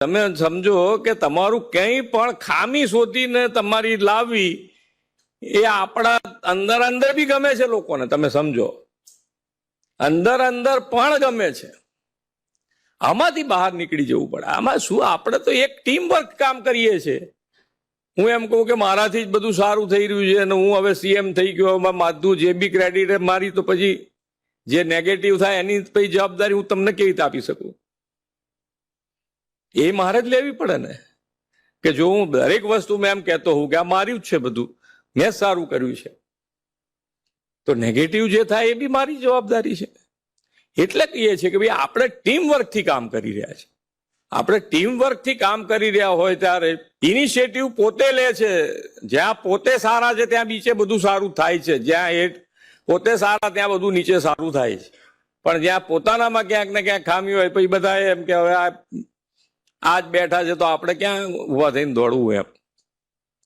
તમે સમજો કે તમારું કંઈ પણ ખામી શોધીને તમારી લાવવી એ આપણા અંદર અંદર બી ગમે છે લોકોને, તમે સમજો. અંદર અંદર પણ ગમે છે. આમાંથી બહાર નીકળી જવું પડે. આમાં શું, આપણે તો એક ટીમ વર્ક કામ કરીએ છીએ. હું એમ કહું કે મારાથી જ બધું સારું થઈ રહ્યું છે અને હું હવે સીએમ થઈ ગયો એમાં માધું જે બી ક્રેડિટ મારી તો પછી જે નેગેટિવ થાય એની પછી જવાબદારી હું તમને કેવી રીતે આપી શકું? એ મારે જ લેવી પડે ને? કે જો હું દરેક વસ્તુ મેં એમ કહેતો હોઉં કે આ માર્યું જ છે બધું, મેં સારું કર્યું છે. તો નેગેટિવ જે થાય એ બી મારી જવાબદારી છે. એટલે કહીએ છીએ કે ભાઈ આપણે ટીમ વર્કથી કામ કરી રહ્યા છે. આપણે ટીમ વર્કથી કામ કરી રહ્યા હોય ત્યારે ઇનિશિયેટિવ પોતે લે છે. જ્યાં પોતે સારા છે ત્યાં નીચે બધું સારું થાય છે. જ્યાં એ પોતે સારા ત્યાં બધું નીચે સારું થાય છે. પણ જ્યાં પોતાનામાં ક્યાંક ને ક્યાંક ખામી હોય, પછી બધા એમ કે હવે આ આ જ બેઠા છે તો આપણે ક્યાં ઊભા થઈને દોડવું એમ?